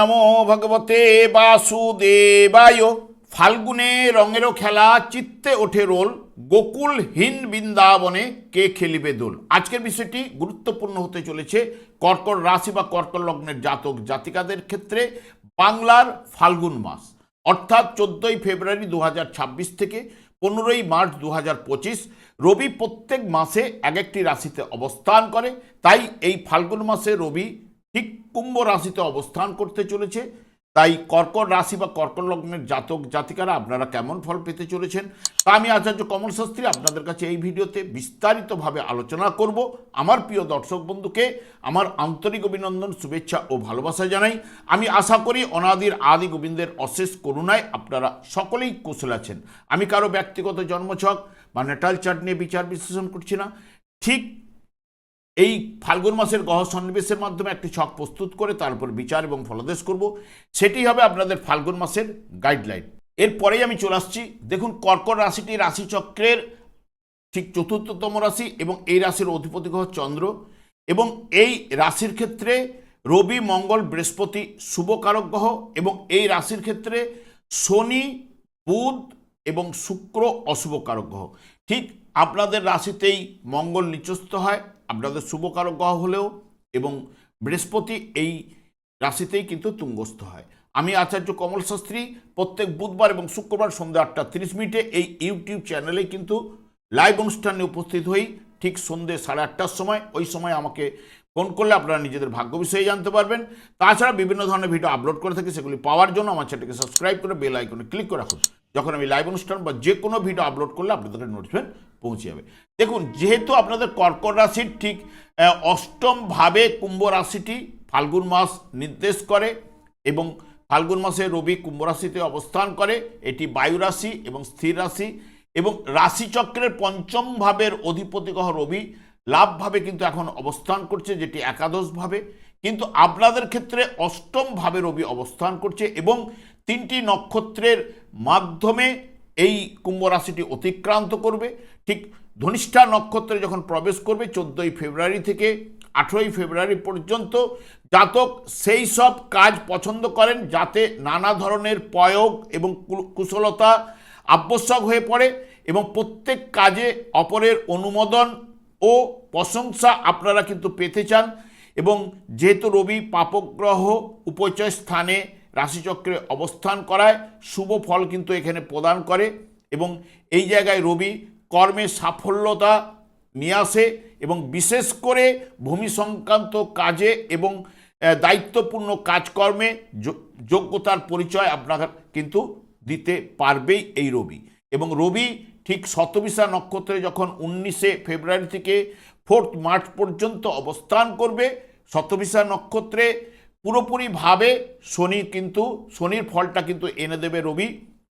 নমো ভগবতে বাসুদেবায়। ফাল্গুনে রঙেরও খেলা, চিত্তে ওঠে রোল গোকুলহীন বৃন্দাবনে কে খেলিবে দোল? আজকের বিষয়টি গুরুত্বপূর্ণ হতে চলেছে কর্কট রাশি বা কর্কট লগ্নের জাতক জাতিকাদের ক্ষেত্রে বাংলার ফাল্গুন মাস। অর্থাৎ চোদ্দোই ফেব্রুয়ারি দু হাজার ছাব্বিশ থেকে পনেরোই মার্চ দু হাজার পঁচিশ, রবি প্রত্যেক মাসে এক একটি রাশিতে অবস্থান করে। তাই এই ফাল্গুন মাসে রবি ঠিক কুম্ভ রাশিতে অবস্থান করতে চলেছে। তাই কর্কট রাশি বা কর্কট লগ্নের জাতক জাতিকারা আপনারা কেমন ফল পেতে চলেছেন? তা আমি আচার্য কমল শাস্ত্রী আপনাদের কাছে এই ভিডিওতে বিস্তারিতভাবে আলোচনা করব। আমার প্রিয় দর্শক বন্ধুকে আমার আন্তরিক অভিনন্দন, শুভেচ্ছা ও ভালোবাসা জানাই। আমি আশা করি অনাদির আদি গোবিন্দের অশেষ করুণায় আপনারা সকলেই কুশল আছেন। আমি কারও ব্যক্তিগত জন্মছক বা নেটাল চার্ট নিয়ে বিচার বিশ্লেষণ করছি না। ঠিক এই ফাল্গুন মাসের গহ সন্নিবেশের মাধ্যমে একটি ছক প্রস্তুত করে তার উপর বিচার এবং ফলাদেশ করব। সেটি হবে আপনাদের ফাল্গুন মাসের গাইডলাইন এরপরেই আমি চলে আসছি। দেখুন, কর্কট রাশিটি রাশিচক্রের ঠিক চতুর্থতম রাশি এবং এই রাশির অধিপতি গ্রহ চন্দ্র এবং এই রাশির ক্ষেত্রে রবি, মঙ্গল, বৃহস্পতি শুভকারক গ্রহ এবং এই রাশির ক্ষেত্রে শনি, বুধ এবং শুক্র অশুভকারক গ্রহ। ঠিক আপনাদের রাশিতেই মঙ্গল নিচস্থ হয়। আপনাদের শুভকারক গ্রহ হলেও এবং বৃহস্পতি এই রাশিতেই কিন্তু তুঙ্গস্থ হয়। আমি আচার্য কমল শাস্ত্রী, প্রত্যেক বুধবার এবং শুক্রবার সন্ধ্যা আটটা তিরিশ মিনিটে এই ইউটিউব চ্যানেলে কিন্তু লাইভ অনুষ্ঠানে উপস্থিত হই। ঠিক সন্ধ্যে সাড়ে আটটার সময়, ওই সময় আমাকে ফোন করলে আপনারা নিজেদের ভাগ্য বিষয়ে জানতে পারবেন। তাছাড়া বিভিন্ন ধরনের ভিডিও আপলোড করে থাকি সেগুলি পাওয়ার জন্য আমার চ্যানেলকে সাবস্ক্রাইব করে বেল আইকনে ক্লিক করে রাখুন। যখন আমি লাইভ অনুষ্ঠান বা যে কোনো ভিডিও আপলোড করলে আপনাদের নোটিফিকেশন পৌঁছে যাবে। দেখুন যেহেতু আপনাদের কর্কট রাশির ঠিক আহ, অষ্টম ভাবে কুম্ভ রাশিটি ফাল্গুন মাস নির্দেশ করে এবং ফাল্গুন মাসে রবি কুম্ভ রাশিতে অবস্থান করে এটি বায়ু রাশি এবং স্থির রাশি এবং রাশিচক্রের পঞ্চম ভাবের অধিপতি গ্রহ রবি। লাভভাবে কিন্তু এখন অবস্থান করছে, যেটি একাদশভাবে। কিন্তু আপনাদের ক্ষেত্রে অষ্টম ভাবে রবি অবস্থান করছে এবং তিনটি নক্ষত্রের মাধ্যমে এই কুম্ভ রাশিটি অতিক্রান্ত করবে। ঠিক ধনিষ্ঠা নক্ষত্রে যখন প্রবেশ করবে চোদ্দোই ফেব্রুয়ারি থেকে আঠেরোই ফেব্রুয়ারি পর্যন্ত, জাতক সেই সব কাজ পছন্দ করেন যাতে নানা ধরনের প্রয়োগ এবং কুশলতা আবশ্যক হয়ে পড়ে এবং প্রত্যেক কাজে অপরের অনুমোদন ও প্রশংসা আপনারা কিন্তু পেতে চান এবং যেহেতু রবি পাপগ্রহ উপচয় স্থানে রাশিচক্রে অবস্থান করায় শুভ ফল কিন্তু এখানে প্রদান করে এবং এই জায়গায় রবি কর্মে সাফল্যতা নিয়ে আসে এবং বিশেষ করে ভূমি সংক্রান্ত কাজে এবং দায়িত্বপূর্ণ কাজকর্মে যোগ্যতার পরিচয় আপনার কিন্তু দিতে পারবেই এই রবি এবং রবি ঠিক শতবিশা নক্ষত্রে যখন উনিশে ফেব্রুয়ারি থেকে ফোর্থ মার্চ পর্যন্ত অবস্থান করবে, শতবিশা নক্ষত্রে পুরোপুরিভাবে শনি কিন্তু, শনির ফলটা কিন্তু এনে দেবে রবি।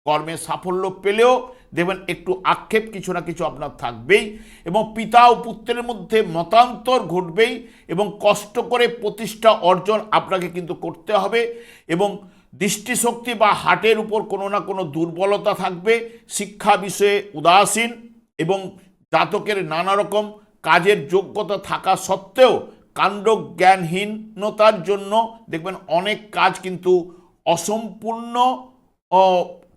কর্মে সাফল্য পেলেও দেবেন একটু আক্ষেপ কিছু না কিছু আপনার থাকবেই এবং পিতা ও পুত্রের মধ্যে মতান্তর ঘটবেই এবং কষ্ট করে প্রতিষ্ঠা অর্জন আপনাকে কিন্তু করতে হবে এবং দৃষ্টিশক্তি বা হার্টের উপর কোনো না কোনো দুর্বলতা থাকবে, শিক্ষা বিষয়ে উদাসীন এবং জাতকের নানা রকম কাজের যোগ্যতা থাকা সত্ত্বেও কাণ্ড জ্ঞানহীনতার জন্য দেখবেন অনেক কাজ কিন্তু অসম্পূর্ণ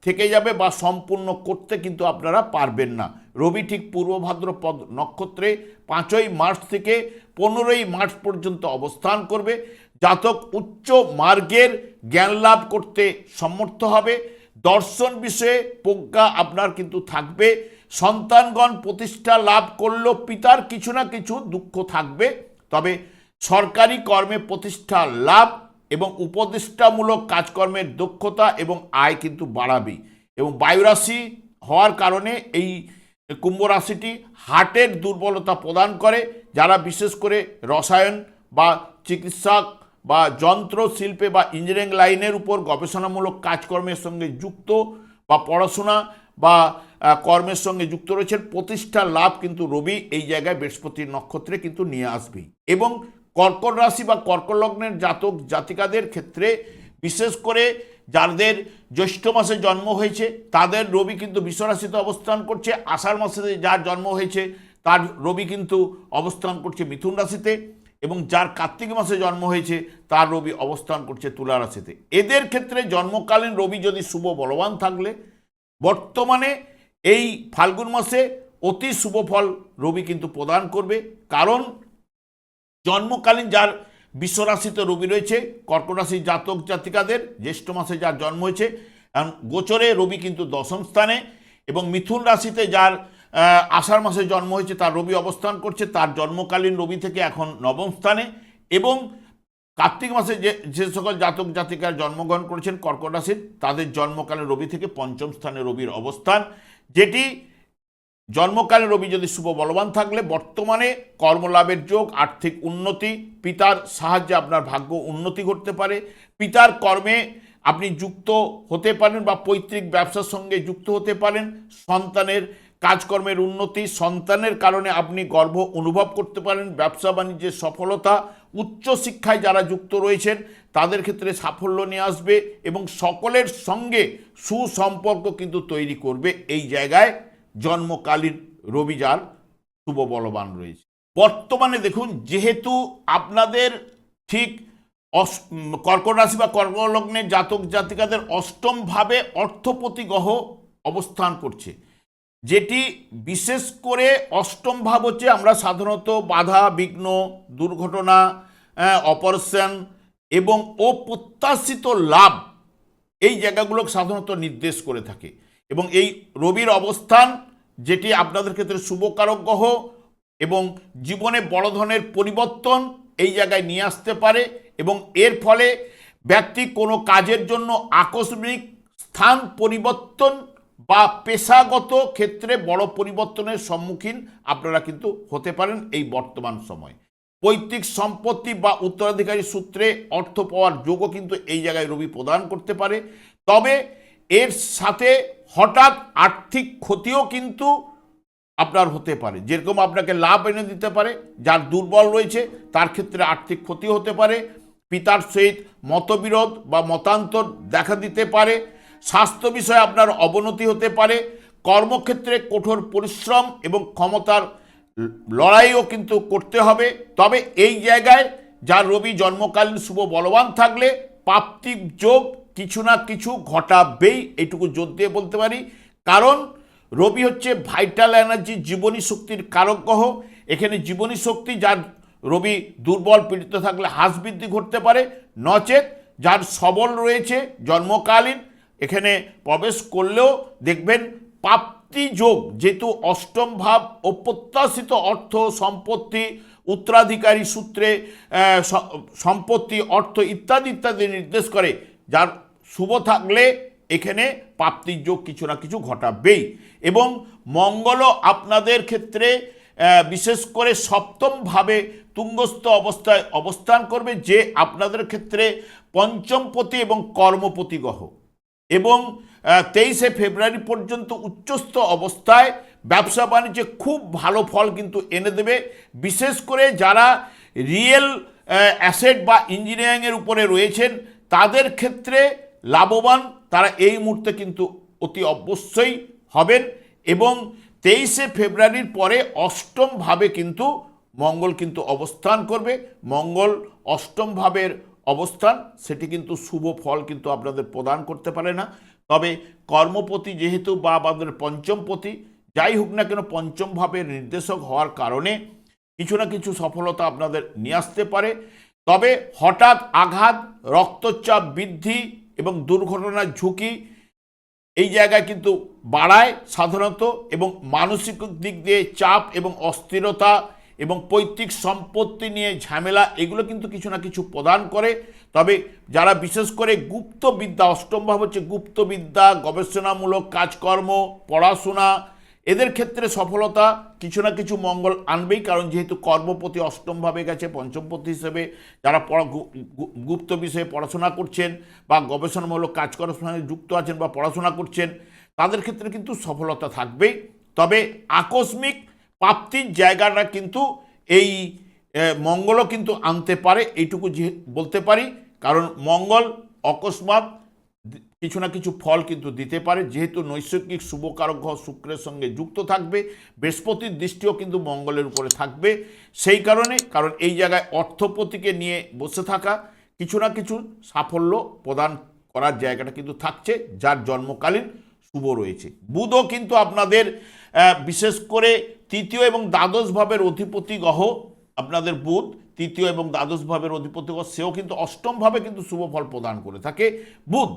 থেকে যাবে বা সম্পূর্ণ করতে কিন্তু আপনারা পারবেন না। রবি ঠিক পূর্ব ভাদ্রপদ নক্ষত্রে পাঁচই মার্চ থেকে পনেরোই মার্চ পর্যন্ত অবস্থান করবে। জাতক উচ্চ মার্গের জ্ঞান লাভ করতে সমর্থ হবে। দর্শন বিষয়ে প্রজ্ঞা আপনার কিন্তু থাকবে। সন্তানগণ প্রতিষ্ঠা লাভ করলেও পিতার কিছু না কিছু দুঃখ থাকবে। তবে সরকারি কর্মে প্রতিষ্ঠা লাভ এবং উপদেষ্টামূলক কাজকর্মের দক্ষতা এবং আয় কিন্তু বাড়াবেই এবং বায়ুরাশি হওয়ার কারণে এই কুম্ভ রাশিটি হার্টের দুর্বলতা প্রদান করে, যারা বিশেষ করে রসায়ন বা চিকিৎসক বা যন্ত্র শিল্পে বা ইঞ্জিনিয়ারিং লাইনের উপর গবেষণামূলক কাজকর্মের সঙ্গে যুক্ত বা পড়াশোনা বা কর্মের সঙ্গে যুক্ত রয়েছেন প্রতিষ্ঠা লাভ কিন্তু রবি এই জায়গায় বৃহস্পতির নক্ষত্রে কিন্তু নিয়ে আসবেই। এবং কর্কট রাশি বা কর্কট লগ্নের জাতক জাতিকাদের ক্ষেত্রে বিশেষ করে যাদের জ্যৈষ্ঠ মাসে জন্ম হয়েছে, তাদের রবি কিন্তু বিশ্বরাশিতে অবস্থান করছে। আষাঢ় মাসে যার জন্ম হয়েছে, তার রবি কিন্তু অবস্থান করছে মিথুন রাশিতে। এবং যার কার্তিক মাসে জন্ম হয়েছে, তার রবি অবস্থান করছে তুলা রাশিতে। এদের ক্ষেত্রে জন্মকালীন রবি যদি শুভ বলবান থাকলে, বর্তমানে এই ফাল্গুন মাসে অতি শুভ ফল রবি কিন্তু প্রদান করবে। কারণ জন্মকালীন যার বিশ্বরাশিতে রবি রয়েছে, কর্কট রাশির জাতক জাতিকাদের, জ্যৈষ্ঠ মাসে যার জন্ম হয়েছে গোচরে রবি কিন্তু দশম স্থানে এবং মিথুন রাশিতে যার আষাঢ় মাসে জন্ম হয়েছে, তার রবি অবস্থান করছে, তার জন্মকালীন রবি থেকে এখন নবম স্থানে এবং কার্তিক মাসে যে যে সকল জাতক জাতিকার জন্মগ্রহণ করেছেন, কর্কট রাশির, তাদের জন্মকালীন রবি থেকে পঞ্চম স্থানে রবির অবস্থান, যেটি জন্মকালে রবি যদি শুভ বলবান থাকলে, বর্তমানে কর্মলাভের যোগ, আর্থিক উন্নতি, পিতার সাহায্যে আপনার ভাগ্য উন্নতি করতে পারে, পিতার কর্মে আপনি যুক্ত হতে পারেন বা পৈতৃক ব্যবসার সঙ্গে যুক্ত হতে পারেন, সন্তানের কাজকর্মের উন্নতি, সন্তানের কারণে আপনি গর্ব অনুভব করতে পারেন, ব্যবসা বাণিজ্যের সফলতা উচ্চশিক্ষায় যারা যুক্ত রয়েছেন, তাদের ক্ষেত্রে সাফল্য নিয়ে আসবে এবং সকলের সঙ্গে সুসম্পর্ক কিন্তু তৈরি করবে। এই জায়গায় জন্মকালীন রবি যার শুভ বলবান রয়েছে। বর্তমানে দেখুন, যেহেতু আপনাদের ঠিক অস- কর্কট রাশি বা কর্কট লগ্নের জাতক জাতিকাদের অষ্টমভাবে অর্থপতি গ্রহ অবস্থান করছে। যেটি বিশেষ করে অষ্টম ভাব হচ্ছে আমরা সাধারণত বাধা, বিঘ্ন, দুর্ঘটনা অপারেশন এবং অপ্রত্যাশিত লাভ এই জায়গাগুলো সাধারণত নির্দেশ করে থাকে। এবং এই রবির অবস্থান যেটি আপনাদের ক্ষেত্রে শুভকারক গ্রহ এবং জীবনে বড় ধরনের পরিবর্তন এই জায়গায় নিয়ে আসতে পারে এবং এর ফলে ব্যক্তি কোনো কাজের জন্য আকস্মিক স্থান পরিবর্তন বা পেশাগত ক্ষেত্রে বড় পরিবর্তনের সম্মুখীন আপনারা কিন্তু হতে পারেন এই বর্তমান সময়। পৈতৃক সম্পত্তি বা উত্তরাধিকারী সূত্রে অর্থ পাওয়ার যোগও কিন্তু এই জায়গায় রবি প্রদান করতে পারে। তবে এর সাথে হঠাৎ আর্থিক ক্ষতিও কিন্তু আপনার হতে পারে। যেরকম আপনাকে লাভ এনে দিতে পারে, যার দুর্বল রয়েছে, তার ক্ষেত্রে আর্থিক ক্ষতি হতে পারে। পিতার সহিত মতবিরোধ বা মতান্তর দেখা দিতে পারে। স্বাস্থ্য বিষয়ে আপনার অবনতি হতে পারে, কর্মক্ষেত্রে কঠোর পরিশ্রম এবং ক্ষমতার লড়াইও কিন্তু করতে হবে। তবে এই জায়গায় যার রবি জন্মকালীন শুভ বলবান থাকলে প্রাপ্তিক যোগ কিছু না কিছু ঘটাবেই, এটুকু জোর দিয়ে বলতে পারি। কারণ রবি হচ্ছে ভাইটাল এনার্জি, জীবনী শক্তির কারক গ্রহ। এখানে জীবনী শক্তি যার রবি দুর্বল পীড়িত থাকলে হ্রাস বৃদ্ধি ঘটতে পারে। নচেত যার সবল রয়েছে জন্মকালীন এখানে প্রবেশ করলেও দেখবেন প্রাপ্তি যোগ, যেহেতু অষ্টম ভাব অপ্রত্যাশিত অর্থ সম্পত্তি, উত্তরাধিকারী সূত্রে সম্পত্তি, অর্থ ইত্যাদি ইত্যাদি নির্দেশ করে। যার শুভ থাকলে এখানে প্রাপ্তির যোগ কিছু না কিছু ঘটাবেই। এবং মঙ্গলও আপনাদের ক্ষেত্রে বিশেষ করে সপ্তমভাবে তুঙ্গস্থ অবস্থায় অবস্থান করবে যে আপনাদের ক্ষেত্রে পঞ্চমপতি এবং কর্মপতি গ্রহ। এবং তেইশে ফেব্রুয়ারি পর্যন্ত উচ্চস্থ অবস্থায় ব্যবসা বাণিজ্যে খুব ভালো ফল কিন্তু এনে দেবে। বিশেষ করে যারা রিয়েল অ্যাসেট বা ইঞ্জিনিয়ারিংয়ের উপরে রয়েছেন, তাদের ক্ষেত্রে লাভবান তারা এই মুহূর্তে কিন্তু অতি অবশ্যই হবেন এবং তেইশে ফেব্রুয়ারির পরে অষ্টমভাবে কিন্তু মঙ্গল কিন্তু অবস্থান করবে। মঙ্গল অষ্টম ভাবের অবস্থান, সেটি কিন্তু শুভ ফল কিন্তু আপনাদের প্রদান করতে পারে না। তবে কর্মপতি যেহেতু বা আমাদের পঞ্চমপতি, যাই হোক না কেন পঞ্চমভাবে নির্দেশক হওয়ার কারণে কিছু না কিছু সফলতা আপনাদের নিয়ে আসতে পারে। তবে হঠাৎ আঘাত, রক্তচাপ বৃদ্ধি এবং দুর্ঘটনার ঝুঁকি এই জায়গায় কিন্তু বাড়ায় সাধারণত এবং মানসিক দিক দিয়ে চাপ এবং অস্থিরতা এবং পৈতৃক সম্পত্তি নিয়ে ঝামেলা, এগুলো কিন্তু কিছু না কিছু প্রদান করে। তবে যারা বিশেষ করে গুপ্ত বিদ্যা, অষ্টম ভাব হচ্ছে গুপ্ত বিদ্যা, গবেষণামূলক কাজকর্ম, পড়াশোনা, এদের ক্ষেত্রে সফলতা কিছু না কিছু মঙ্গল আনবেই, কারণ যেহেতু কর্মপতি অষ্টমভাবে গেছে, পঞ্চমপতি হিসেবে যারা গুপ্ত বিষয়ে পড়াশোনা করছেন বা গবেষণামূলক কাজকর্মের সঙ্গে যুক্ত আছেন বা পড়াশোনা করছেন, তাদের ক্ষেত্রে কিন্তু সফলতা থাকবেই। তবে আকস্মিক প্রাপ্তির জায়গাটা কিন্তু এই মঙ্গলও কিন্তু আনতে পারে, এইটুকু যে বলতে পারি। কারণ মঙ্গল অকস্মাৎ কিছু না কিছু ফল কিন্তু দিতে পারে, যেহেতু নৈসর্গিক শুভকারক গ্রহ শুক্রের সঙ্গে যুক্ত থাকবে, বৃহস্পতির দৃষ্টিও কিন্তু মঙ্গলের উপরে থাকবে। সেই কারণে, কারণ এই জায়গায় অর্থপতিকে নিয়ে বসে থাকা কিছু না কিছু সাফল্য প্রদান করার জায়গাটা কিন্তু থাকছে, যার জন্মকালীন শুভ রয়েছে। বুধও কিন্তু আপনাদের বিশেষ করে তৃতীয় এবং দ্বাদশ ভাবের অধিপতি গ্রহ আপনাদের বুধ, তৃতীয় এবং দ্বাদশ ভাবের অধিপতি গ্রহ, সেও কিন্তু অষ্টম ভাবে কিন্তু শুভ ফল প্রদান করে থাকে বুধ।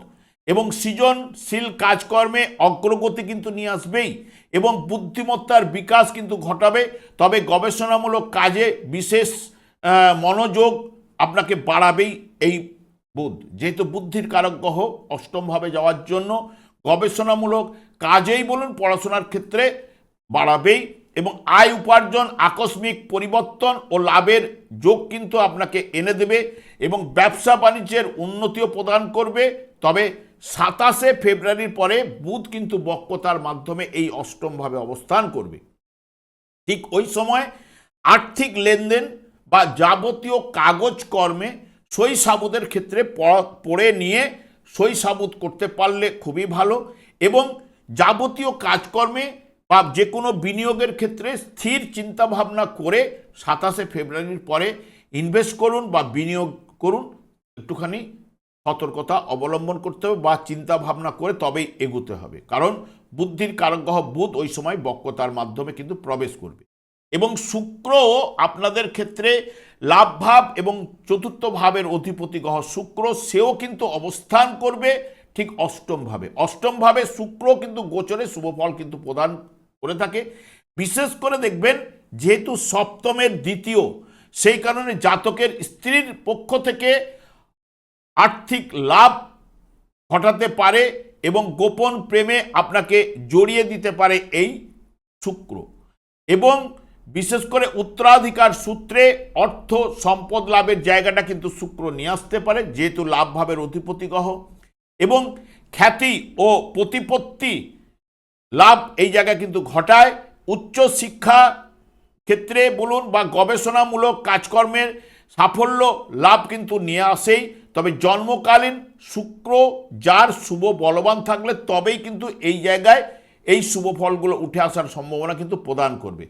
এবং সৃজনশীল কাজকর্মে অগ্রগতি কিন্তু নিয়ে আসবেই এবং বুদ্ধিমত্তার বিকাশ কিন্তু ঘটাবে। তবে গবেষণামূলক কাজে বিশেষ মনোযোগ আপনাকে বাড়াবেই এই বুধ। যেহেতু বুদ্ধির কারক গ্রহ অষ্টমভাবে যাওয়ার জন্য গবেষণামূলক কাজেই বলুন, পড়াশোনার ক্ষেত্রে বাড়াবেই। এবং আয় উপার্জন, আকস্মিক পরিবর্তন ও লাভের যোগ কিন্তু আপনাকে এনে দেবে এবং ব্যবসা বাণিজ্যের উন্নতিও প্রদান করবে। তবে সাতাশে ফেব্রুয়ারির পরে বুধ কিন্তু বক্রতার মাধ্যমে এই অষ্টমভাবে অবস্থান করবে। ঠিক ওই সময় আর্থিক লেনদেন বা যাবতীয় কাগজ কর্মে সই সাবুদের ক্ষেত্রে পড়ে নিয়ে সই সাবুত করতে পারলে খুবই ভালো এবং যাবতীয় কাজকর্মে বা যে কোনো বিনিয়োগের ক্ষেত্রে স্থির চিন্তাভাবনা করে সাতাশে ফেব্রুয়ারির পরে ইনভেস্ট করুন বা বিনিয়োগ করুন। একটুখানি সতর্কতা অবলম্বন করতে হবে বা চিন্তা ভাবনা করে তবেই এগুতে হবে। কারণ বুদ্ধির কারক গ্রহ বুধ ওই সময় বক্রতার মাধ্যমে কিন্তু প্রবেশ করবে। এবং শুক্র আপনাদের ক্ষেত্রে লাভ ভাব এবং চতুর্থ ভাবের অধিপতি গ্রহ শুক্র, সেও কিন্তু অবস্থান করবে ঠিক অষ্টমভাবে অষ্টমভাবে শুক্র কিন্তু গোচরে শুভ ফল কিন্তু প্রদান করে থাকে। বিশেষ করে দেখবেন, যেহেতু সপ্তমের দ্বিতীয়, সেই কারণে জাতকের স্ত্রীর পক্ষ থেকে আর্থিক লাভ ঘটাতে পারে এবং গোপন প্রেমে আপনাকে জড়িয়ে দিতে পারে এই শুক্র। এবং বিশেষ করে উত্তরাধিকার সূত্রে অর্থ সম্পদ লাভের জায়গাটা কিন্তু শুক্র নিয়ে আসতে পারে, যেহেতু লাভ ভাবের অধিপতি গ্রহ। এবং খ্যাতি ও প্রতিপত্তি লাভ এই জায়গায় কিন্তু ঘটায়। উচ্চ শিক্ষা ক্ষেত্রে বলুন বা গবেষণামূলক কাজকর্মের সাফল্য, লাভ কিন্তু নিয়ে আসেই। তবে জন্মকালীন শুক্র, যার শুভ বলবান থাকলে তবেই কিন্তু এই জায়গায় এই শুভ ফলগুলো উঠে আসার সম্ভাবনা কিন্তু প্রদান করবে।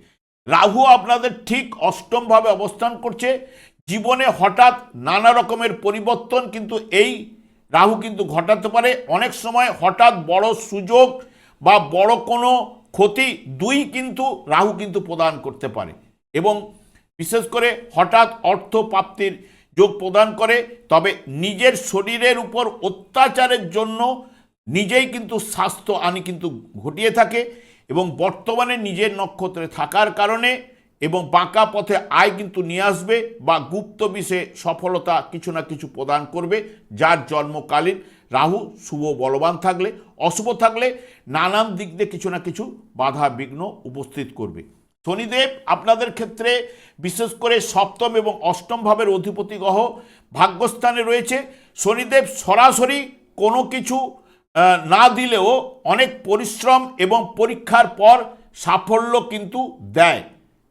রাহু আপনাদের ঠিক অষ্টমভাবে অবস্থান করছে। জীবনে হঠাৎ নানা রকমের পরিবর্তন কিন্তু এই রাহু কিন্তু ঘটাতে পারে। অনেক সময় হঠাৎ বড় সুযোগ বা বড় কোনো ক্ষতি দুই কিন্তু রাহু কিন্তু প্রদান করতে পারে। এবং বিশেষ করে হঠাৎ অর্থ প্রাপ্তির যোগ প্রদান করে, তবে নিজের শরীরের উপর অত্যাচারের জন্য নিজেই কিন্তু স্বাস্থ্য আনি কিন্তু ঘটিয়ে থাকে এবং বর্তমানে নিজের নক্ষত্রে থাকার কারণে এবং বাঁকা পথে আয় কিন্তু নিয়ে আসবে বা গুপ্ত বিষে সফলতা কিছু না কিছু প্রদান করবে, যার জন্মকালীন রাহু, শুভ বলবান থাকলে, অশুভ থাকলে নানান দিক দিয়ে কিছু না কিছু বাধা, বিঘ্ন উপস্থিত করবে। শনিদেব আপনাদের ক্ষেত্রে বিশেষ করে সপ্তম এবং অষ্টম ভাবের অধিপতি গ্রহ ভাগ্যস্থানে রয়েছে। শনিদেব সরাসরি কোনো কিছু না দিলেও অনেক পরিশ্রম এবং পরীক্ষার পর সাফল্য কিন্তু দেয়,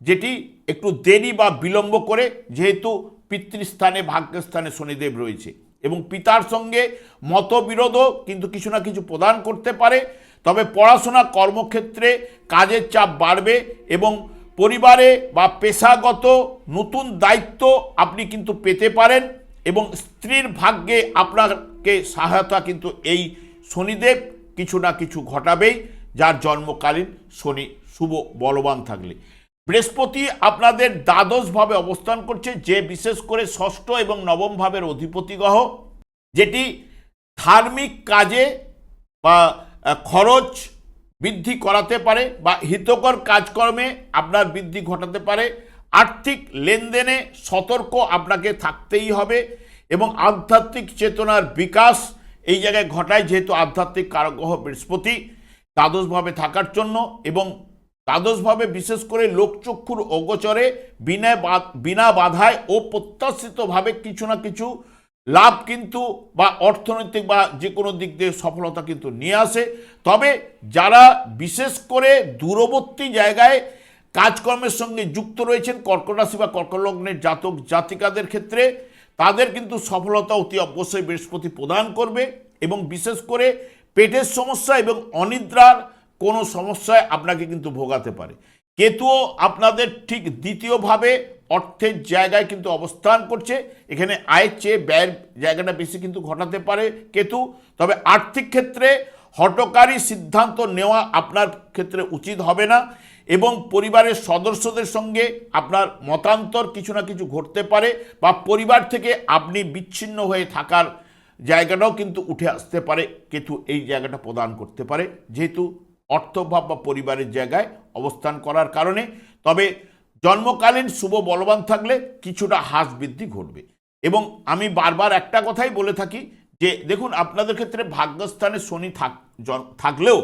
যেটি একটু দেরি বা বিলম্ব করে, যেহেতু পিতৃস্থানে, ভাগ্যস্থানে শনিদেব রয়েছে। এবং পিতার সঙ্গে মতবিরোধও কিন্তু কিছু না কিছু প্রদান করতে পারে। তবে পড়াশোনা কর্মক্ষেত্রে কাজের চাপ বাড়বে এবং পরিবারে বা পেশাগত নতুন দায়িত্ব আপনি কিন্তু পেতে পারেন এবং স্ত্রীর ভাগ্যে আপনাকে সহায়তা কিন্তু এই শনিদেব কিছু না কিছু ঘটাবেই, যার জন্মকালীন শনি শুভ বলবান থাকলে। বৃহস্পতি আপনাদের দ্বাদশভাবে অবস্থান করছে, যে বিশেষ করে ষষ্ঠ এবং নবম ভাবের অধিপতি গ্রহ, যেটি ধার্মিক কাজে বা খরচ বৃদ্ধি করাতে পারে বা হিতকর কাজকর্মে আপনার বৃদ্ধি ঘটাতে পারে। আর্থিক লেনদেনে সতর্ক আপনাকে থাকতেই হবে এবং আধ্যাত্মিক চেতনার বিকাশ এই জায়গায় ঘটায়, যেহেতু আধ্যাত্মিক কারগ্রহ বৃহস্পতি, দ্বাদশভাবে থাকার জন্য এবং দ্বাদশভাবে বিশেষ করে লোকচক্ষুর অগোচরে বিনা বিনা বাধায় ও প্রত্যাশিতভাবে কিছু না কিছু লাভ কিন্তু বা অর্থনৈতিক বা যে কোনো দিক দিয়ে সফলতা কিন্তু নিয়ে আসে। তবে যারা বিশেষ করে দূরবর্তী জায়গায় কাজকর্মের সঙ্গে যুক্ত রয়েছেন কর্কট বা কর্কট লগ্নের জাতক জাতিকাদের ক্ষেত্রে, তাদের কিন্তু সফলতা অতি অবশ্যই বৃহস্পতি প্রদান করবে এবং বিশেষ করে পেটের সমস্যা এবং অনিদ্রার কোনো সমস্যায় আপনাকে কিন্তু ভোগাতে পারে। কেতুও আপনাদের ঠিক দ্বিতীয়ভাবে অর্থের জায়গায় কিন্তু অবস্থান করছে। এখানে আয়ের চেয়ে ব্যয়ের জায়গাটা বেশি কিন্তু ঘটাতে পারে কেতু। তবে আর্থিক ক্ষেত্রে হটকারী সিদ্ধান্ত নেওয়া আপনার ক্ষেত্রে উচিত হবে না এবং পরিবারের সদস্যদের সঙ্গে আপনার মতান্তর কিছু না কিছু ঘটতে পারে বা পরিবার থেকে আপনি বিচ্ছিন্ন হয়ে থাকার জায়গাটাও কিন্তু উঠে আসতে পারে। কেতু এই জায়গাটা প্রদান করতে পারে। যেহেতু অর্থভাব বা পরিবারের জায়গায় অবস্থান করার কারণে। তবে জন্মকালীন শুভ বলবান থাকলে কিছুটা হ্রাস বৃদ্ধি ঘটবে। এবং আমি বারবার একটা কথাই বলে থাকি যে, দেখুন, আপনাদের ক্ষেত্রে ভাগ্যস্থানে শনি থাক থাকলেও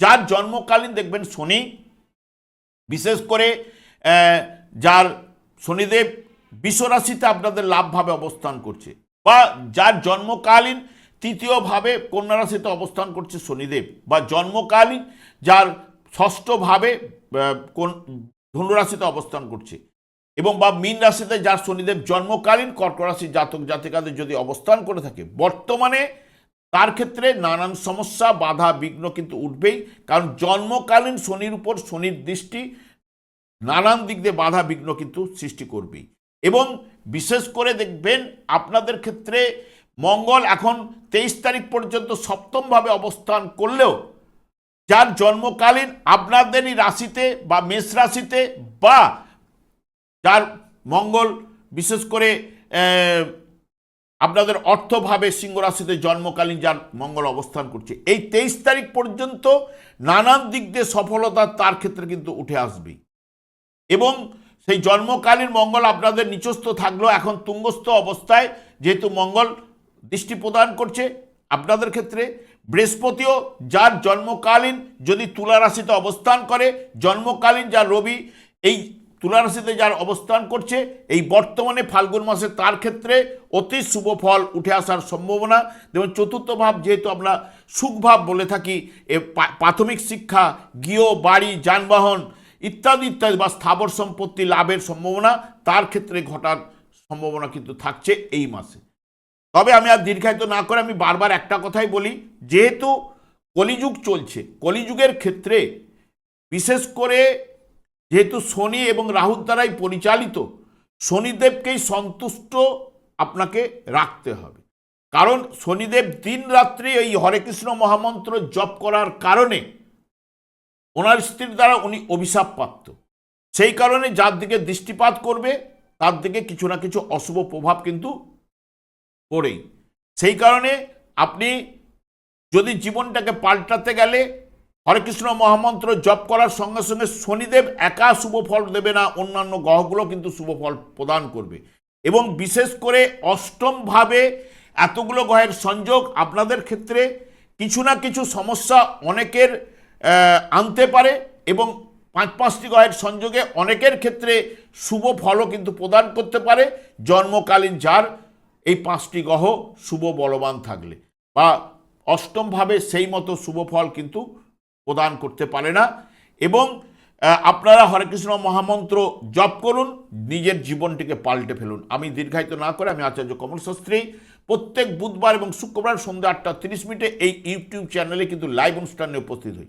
যার জন্মকালীন দেখবেন শনি, বিশেষ করে যার শনিদেব বিশ্বরাশিতে আপনাদের লাভভাবে অবস্থান করছে বা যার জন্মকালীন তৃতীয়ভাবে কন্যা রাশিতে অবস্থান করছে শনিদেব বা জন্মকালীন যার ষষ্ঠভাবে কোন- ধনুরাশিতে অবস্থান করছে এবং বা মীন রাশিতে যার শনিদেব জন্মকালীন কর্ক রাশির জাতক জাতিকাদের যদি অবস্থান করে থাকে, বর্তমানে তার ক্ষেত্রে নানান সমস্যা, বাধা, বিঘ্ন কিন্তু উঠবেই। কারণ জন্মকালীন শনির উপর শনির দৃষ্টি নানান দিক দিয়ে বাধা, বিঘ্ন কিন্তু সৃষ্টি করবেই। এবং বিশেষ করে দেখবেন আপনাদের ক্ষেত্রে মঙ্গল এখন তেইশ তারিখ পর্যন্ত সপ্তমভাবে অবস্থান করলেও যার জন্মকালীন আপনাদেরই রাশিতে বা মেষ রাশিতে বা যার মঙ্গল, বিশেষ করে আপনাদের অর্থভাবে সিংহ রাশিতে জন্মকালীন যার মঙ্গল অবস্থান করছে, এই তেইশ তারিখ পর্যন্ত নানান দিক দিয়ে সফলতা তার ক্ষেত্রে কিন্তু উঠে আসবেই এবং সেই জন্মকালীন মঙ্গল আপনাদের নিচস্থ থাকলেও এখন তুঙ্গস্থ অবস্থায় যেহেতু মঙ্গল দৃষ্টি প্রদান করছে, আপনাদের ক্ষেত্রে বৃহস্পতিও যার জন্মকালীন যদি তুলা রাশিতে অবস্থান করে, জন্মকালীন যার রবি, এই তুলা রাশিতে যার অবস্থান করছে, এই বর্তমানে ফাল্গুন মাসে তার ক্ষেত্রে অতি শুভ ফল উঠে আসার সম্ভাবনা। যেমন চতুর্থ ভাব যেহেতু আমরা সুখভাব বলে থাকি, এ প্রাথমিক শিক্ষা, গৃহ, বাড়ি, যানবাহন ইত্যাদি ইত্যাদি বা স্থাবর সম্পত্তি লাভের সম্ভাবনা তার ক্ষেত্রে ঘটার সম্ভাবনা কিন্তু থাকছে এই মাসে। তবে আমি আর দীর্ঘায়িত না করে আমি বারবার একটা কথাই বলি, যেহেতু কলিযুগ চলছে, কলিযুগের ক্ষেত্রে বিশেষ করে যেহেতু শনি এবং রাহুর দ্বারাই পরিচালিত, শনিদেবকেই সন্তুষ্ট আপনাকে রাখতে হবে। কারণ শনিদেব দিন রাত্রি এই হরে কৃষ্ণ মহামন্ত্র জপ করার কারণে ওনার স্ত্রীর দ্বারা উনি অভিশাপ প্রাপ্ত সেই কারণে যার দিকে দৃষ্টিপাত করবে, তার দিকে কিছু না কিছু অশুভ প্রভাব কিন্তু পড়েই। সেই কারণে আপনি যদি জীবনটাকে পাল্টাতে গেলে হরে কৃষ্ণ মহামন্ত্র জপ করার সঙ্গে সঙ্গে শনিদেব একা শুভ ফল দেবে না, অন্যান্য গ্রহগুলো কিন্তু শুভ ফল প্রদান করবে। এবং বিশেষ করে অষ্টমভাবে এতগুলো গ্রহের সংযোগ আপনাদের ক্ষেত্রে কিছু না কিছু সমস্যা অনেকের আনতে পারে এবং পাঁচ পাঁচটি গ্রহের সংযোগে অনেকের ক্ষেত্রে শুভ ফলও কিন্তু প্রদান করতে পারে। জন্মকালীন যার এই পাঁচটি গ্রহ শুভ বলবান থাকলে বা অষ্টমভাবে সেই মতো শুভ ফল কিন্তু প্রদান করতে পারে না। এবং আপনারা হরে কৃষ্ণ মহামন্ত্র জপ করুন, নিজের জীবনটিকে পাল্টে ফেলুন। আমি দীর্ঘায়িত না করে, আমি আচার্য কমল শাস্ত্রী। প্রত্যেক বুধবার এবং শুক্রবার সন্ধ্যা আটটা তিরিশ মিনিটে এই ইউটিউব চ্যানেলে কিন্তু লাইভ অনুষ্ঠানে উপস্থিত হই।